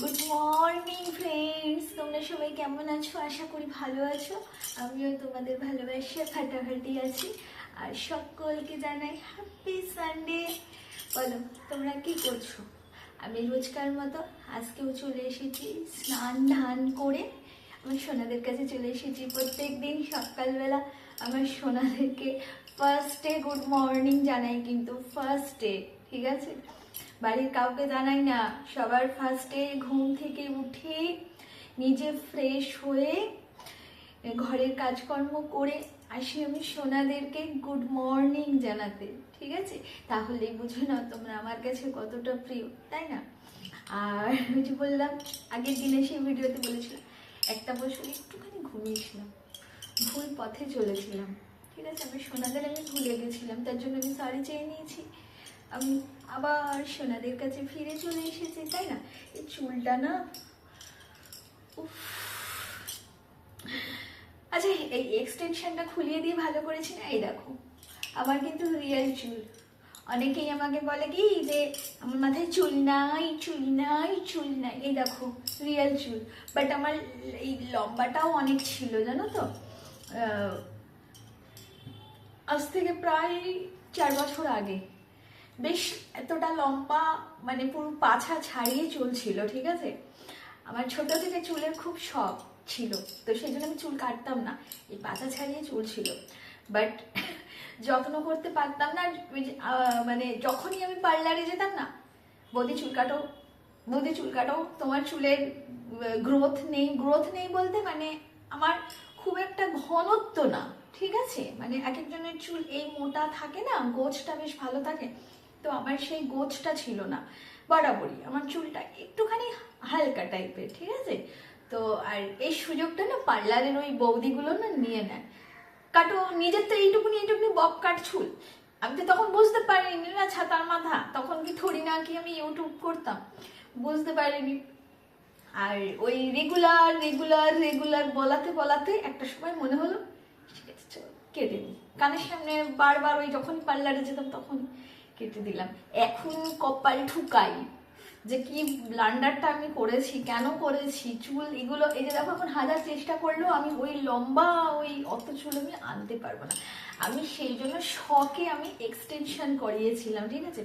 Good morning friends তোমরা সবাই কেমন আছো? আশা করি ভালো আছো। আমিও তোমাদের ভালোবাসে ফাটাফাটি আছি। আর সকলকে জানাই হ্যাপি সানডে বলো, তোমরা কি করছ? আমি রোজকার মতো আজকেও চলে এসেছি স্নান ধান করে। আমার সোনাদের কাছে চলে এসেছি প্রত্যেক দিন সকালবেলা। আমার সোনাদেরকে ফার্স্ট ডে গুড মর্নিং জানাই কিন্তু ফার্স্ট ডে ঠিক আছে? বাড়ির কাউকে জানাই না। সবার ফার্স্টে ঘুম থেকে উঠে নিজে ফ্রেশ হয়ে ঘরের কাজকর্ম করে আসি আমি সোনাদেরকে গুড মর্নিং জানাতে, ঠিক আছে? তাহলেই বুঝে নাও তোমরা আমার কাছে কতটা প্রিয়, তাই না? আর ওই যে বললাম, আগের দিনে সেই ভিডিওতে বলেছিলাম, একটা বছর একটুখানি ঘুমিয়েছিলাম, ভুল পথে চলেছিলাম, ঠিক আছে? আমি সোনাদের আমি ভুলে গেছিলাম, তার জন্য আমি সরি চেয়ে নিয়েছি। আমি আবার সোনাদের কাছে ফিরে চলে এসেছি, তাই না? এই চুলটা না, উফ। আচ্ছা এই এক্সটেনশনটা খুলিয়ে দিয়ে ভালো করেছি না? এই দেখো, আমার কিন্তু রিয়েল চুল। অনেকেই আমাকে বলে কি যে, আমার মাথায় চুল নাই চুল নাই চুল নাই। এই দেখো রিয়েল চুল। বাট আমার এই লম্বাটাও অনেক ছিল, জানো তো? আজ থেকে প্রায় চার বছর আগে। বেশ এতটা লম্বা মানে পুরো পাছা ছাড়িয়ে চুলছিল, ঠিক আছে? আমার ছোট থেকে চুলের খুব শখ ছিল, তো সেই জন্য আমি চুল কাটতাম না, এই পাছা ছাড়িয়ে চুল ছিল। বাট যত্ন করতে পারতাম না মানে যখনই আমি পার্লারে যেতাম না, বৌদি চুল কাটো, বৌদি চুল কাটো, তোমার চুলের গ্রোথ নেই গ্রোথ নেই বলতে মানে আমার খুব একটা ঘনত্ব না, ঠিক আছে? মানে এক একজনের চুল এই মোটা থাকে না, গোছটা বেশ ভালো থাকে। তো আমার সেই গোছটা ছিল না, বরাবরই। আমার চুলটা একটুখানি হালকা টাইপের, ঠিক আছে? তো আর এই সুযোগটা না পার্লারের ওই বৌদিগুলো না নিয়ে নেয়। কাটো, নিজের তো এইটুকুনি এইটুকুনি বব কাট চুল। আমি তো তখন বুঝতে পারিনি না ছাতার মাথা। তখন কি থরি না কি আমি ইউটিউব করতাম? বুঝতে পারিনি। আর ওই রেগুলার রেগুলার রেগুলার বলাতে বলাতে একটা সময় মনে হলো কেটে নিই। কানের সামনে বারবার ওই যখন পার্লারে যেতাম তখন কেটে দিলাম। এখন কপাল ঠুকাই। যে কি ব্লান্ডারটা আমি করেছি, কেন করেছি, চুল এগুলো, এই যে দেখো এখন হাজার চেষ্টা করলেও আমি ওই লম্বা, ওই অত চুল আমি আনতে পারব না। আমি সেই জন্য শখে আমি এক্সটেনশন করিয়েছিলাম, ঠিক আছে?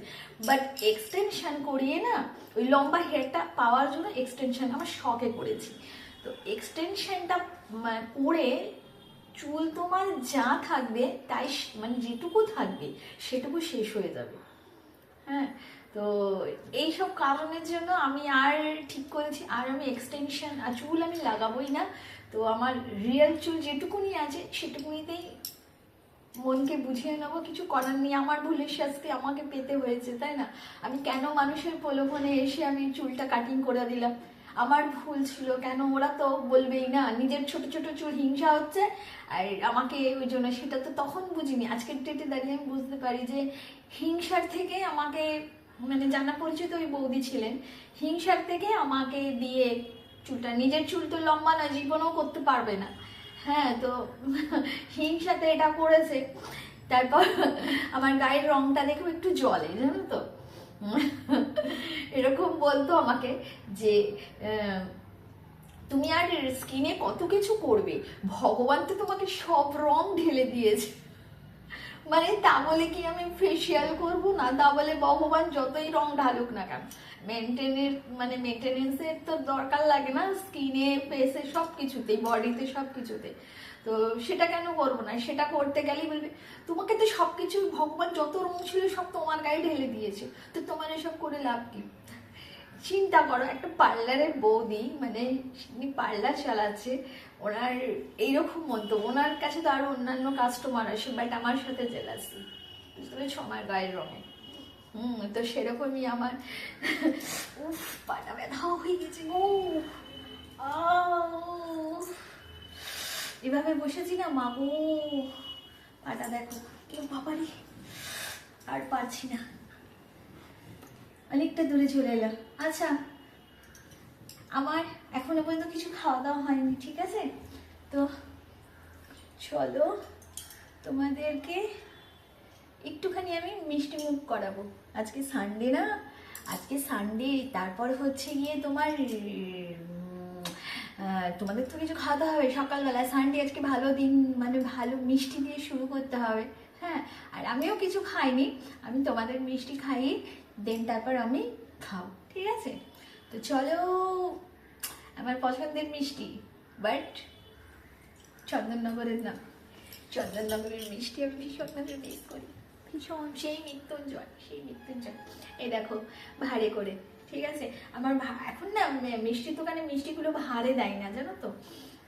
বাট এক্সটেনশন করিয়ে না, ওই লম্বা হেয়ারটা পাওয়ার জন্য এক্সটেনশন আমার শখে করেছি। তো এক্সটেনশনটা করে চুল তোমার যা থাকবে, তাই মানে যেটুকু থাকবে, সেটুকু শেষ হয়ে যাবে। হ্যাঁ তো এইসব কারণের জন্য আমি আর ঠিক করেছি, আর আমি এক্সটেনশন আর চুল আমি লাগাবোই না। তো আমার রিয়েল চুল যেটুকুনি আছে, সেটুকুনিতেই মনকে বুঝিয়ে নেব। কিছু করার নেই, আমার ভুলের শাস্তি আমাকে পেতে হয়েছে, তাই না? আমি কেন মানুষের প্রলোভনে এসে আমি চুলটা কাটিং করে দিলাম? আমার ভুল ছিল কেন ওরা তো বলবেই না। নিজের ছোট ছোট চুল হিংসা হচ্ছে, আর আমাকে ওই জন্য সেটা তো তখন বুঝিনি। আজকের ডেটে দাঁড়িয়ে আমি বুঝতে পারি যে হিংসার থেকে আমাকে মানে জানা পরিচিত ওই বৌদি ছিলেন, হিংসার থেকে আমাকে দিয়ে চুলটা, নিজের চুল তো লম্বা না জীবনও করতে পারবে না। হ্যাঁ তো হিংসাতে এটা করেছে। তারপর আমার গায়ের রংটা দেখেও একটু জলে, জানো তো? এরকম বলতো আমাকে যে তুমি আর স্কিনে কত কিছু করবে? ভগবান তো তোমাকে সব রং ঢেলে দিয়েছে। মানে তা বলে কি আমি ফেসিয়াল করব না? তা বলে ভগবান যতই রং ঢালুক না কেন। মেনটেনের মানে মেনটেনেন্সের তো দরকার লাগে না স্কিনে ফেসে সব কিছুতেই বডিতে সব কিছুতে তো সেটা কেন করব না? সেটা করতে গেলেই বলবে, তোমাকে তো সব কিছু ভগবান যত রং ছিল সব তোমার গায়ে ঢেলে দিয়েছে। তো তোমার এসব করে লাভ কি? চিন্তা করো, একটা পার্লারের বৌদি মানে পার্লার চালাচ্ছে, ওনার এইরকম মতো ওনার কাছে তো আরও অন্যান্য কাস্টমার আসে বাট আমার সাথে জেলাসি বুঝতে আমার গায়ের রঙে। হুম, তো সেরকমই আমার। উফ, পাটা ব্যথা হয়ে গেছে আউ। এভাবে বসেছি না মাগো পাটা দেখো, কেউ বাবারি, আর পারছি না। অনেকটা দূরে চলে এলাম। আচ্ছা আমার এখনও পর্যন্ত কিছু খাওয়া দাওয়া হয়নি, ঠিক আছে? তো চলো, তোমাদেরকে একটুখানি আমি মিষ্টি মুখ করাবো। আজকে সানডে না? আজকে সানডে তারপর হচ্ছে গিয়ে তোমার তোমাদের তো কিছু খাওয়াতে হবে। সকালবেলা সানডে আজকে ভালো দিন মানে ভালো মিষ্টি দিয়ে শুরু করতে হবে। হ্যাঁ আর আমিও কিছু খাইনি। আমি তোমাদের মিষ্টি খাইয়ে দেন তারপর আমি খাও ঠিক আছে? তো চলো, আমার পছন্দের মিষ্টি বাট চন্দননগরের না, চন্দননগরের মিষ্টি আমি ভীষণভাবে মিস করি। ভীষণ, সেই মৃত্যুঞ্জয় সেই মৃত্যুঞ্জয়। এই দেখো ভারে করে, ঠিক আছে? আমার এখন না মিষ্টির দোকানে মিষ্টিগুলো ভারে দেয় না, জানো তো?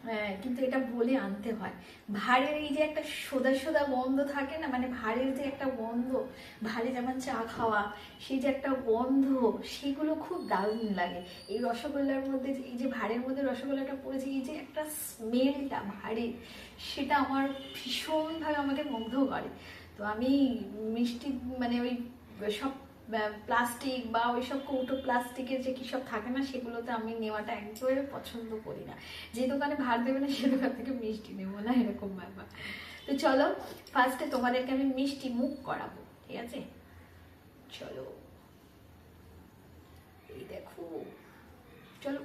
আহ, কিন্তু এটা বলে আনতে হয়। ভারের এই যে একটা সোদা সোদা গন্ধ থাকে না মানে ভারের যে একটা গন্ধ ভারে যেমন চা খাওয়া সেই যে একটা গন্ধ সেগুলো খুব দারুণ লাগে। এই রসগোল্লার মধ্যে এই যে ভাড়ের মধ্যে রসগোল্লাটা পড়েছে এই যে একটা স্মেলটা ভারের সেটা আমার ভীষণভাবে আমাকে মুগ্ধ করে। তো আমি মিষ্টি মানে ওই সব প্লাস্টিক বা ওই সব কৌটো প্লাস্টিকের যে কি সব থাকে না, সেগুলোতে আমি নেওয়াটা একদমই পছন্দ করি না। যে দোকানে ভাত দেবে না, সে দোকান থেকে মিষ্টি নেব না, এরকম ব্যাপার। তো চলো ফার্স্টে তোমাদেরকে আমি মিষ্টি মুখ করাবো, ঠিক আছে? চলো। এই দেখো। চলো।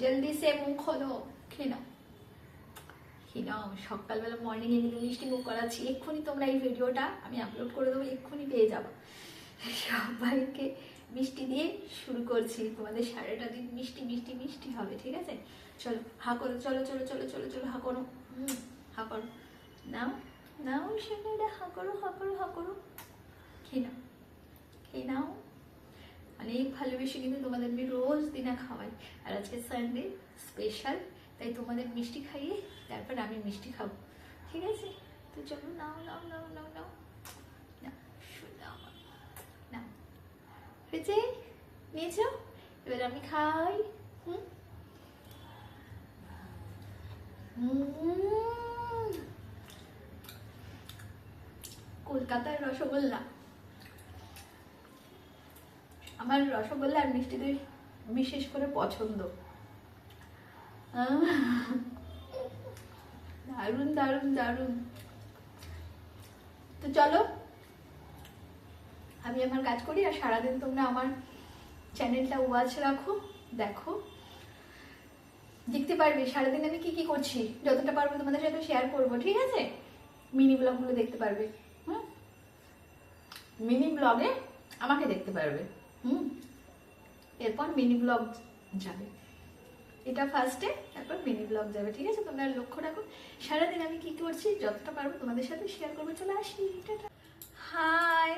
জলদি সে মুখ হলো খেয়ে নাও। খেয়ে নাও, সকালবেলা মর্নিং এ কিন্তু মুখ করাচ্ছি। এক্ষুনি তোমরা এই ভিডিওটা আমি আপলোড করে দেবো, এক্ষুনি পেয়ে যাব। সবাইকে মিষ্টি দিয়ে শুরু করছি। তোমাদের সারাটা দিন মিষ্টি মিষ্টি মিষ্টি হবে, ঠিক আছে? চলো, হা করো, চলো চলো চলো চলো চলো, হা করো। হা করো। নাও নাও সেটা হা করো হা করো হা করো। খেয়ে নাও খেয়ে নাও। অনেক ভালোবেসে কিন্তু তোমাদের আমি রোজ দিনা খাওয়াই। আর আজকে সানডে স্পেশাল তাই তোমাদের মিষ্টি খাইয়ে তারপর আমি মিষ্টি খাব। ঠিক আছে? তো চলো, নাও নাও নাও নাও নাও। নাও হয়েছে? নিয়েছো? এবার আমি খাই। হুম। কলকাতার রসগোল্লা। আমার রসগোল্লা আর মিষ্টি দই বিশেষ করে পছন্দ। দারুণ দারুণ দারুণ। তো চলো, আমি আমার কাজ করি আর সারাদিন তোমরা আমার চ্যানেলটা ওয়াচ রাখো, দেখো। দেখতে পারবে সারাদিন আমি কি কি করছি, যতটা পারব তোমাদের সাথে শেয়ার করব, ঠিক আছে? মিনি ব্লগগুলো দেখতে পারবে, হুম? মিনি ব্লগে আমাকে দেখতে পারবে, হুম? এরপর মিনি ব্লগ যাবে। এটা ফার্স্টে তারপর মিনি ব্লগ যাবে, ঠিক আছে? তোমরা লক্ষ্য রাখো। সারাদিন আমি কি করছি, যতটা পারব তোমাদের সাথে শেয়ার করব। চলে আসি হাই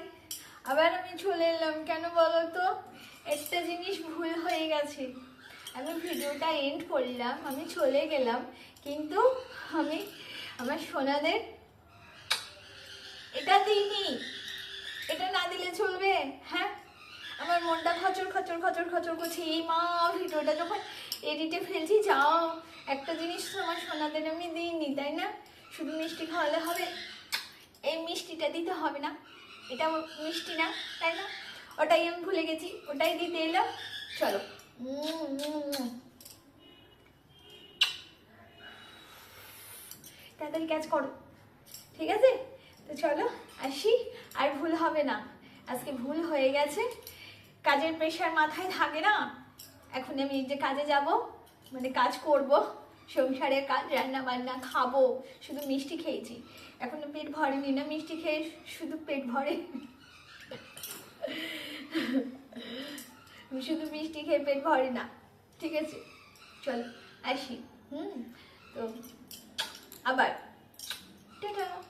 আবার আমি চলে এলাম। কেন বলো তো? একটা জিনিস ভুল হয়ে গেছে। আমি ভিডিওটা এন্ড করলাম, আমি চলে গেলাম, কিন্তু আমি আমার সোনাদের এটা দিইনি। এটা না দিলে চলবে? হ্যাঁ? আমার মনটা খচর খচর খচর খচর করছে। এই মা ভিডিওটা যখন এডিটে ফেলছি, যাও। একটা জিনিস তো আমার সোনাদের আমি দিইনি, তাই না? শুধু মিষ্টি খাওয়ালে হবে। এই মিষ্টিটা দিতে হবে না। এটা মিষ্টি না, তাই না? ওটাই আমি ভুলে গেছি। ওটাই দিতে এলাম চলো। তাড়াতাড়ি কাজ করো। ঠিক আছে? তো চলো, আসি। আর ভুল হবে না। আজকে ভুল হয়ে গেছে। কাজের প্রেশার মাথায় থাকে না? এখন আমি যে কাজে যাব মানে কাজ করব, সংসারের কাজ রান্না বান্না খাব, শুধু মিষ্টি খেয়েছি। এখনও পেট ভরেনি না মিষ্টি খেয়ে শুধু পেট ভরে। শুধু মিষ্টি খেয়ে পেট ভরে না, ঠিক আছে? চলো, আসি, হুম? তো, আবার।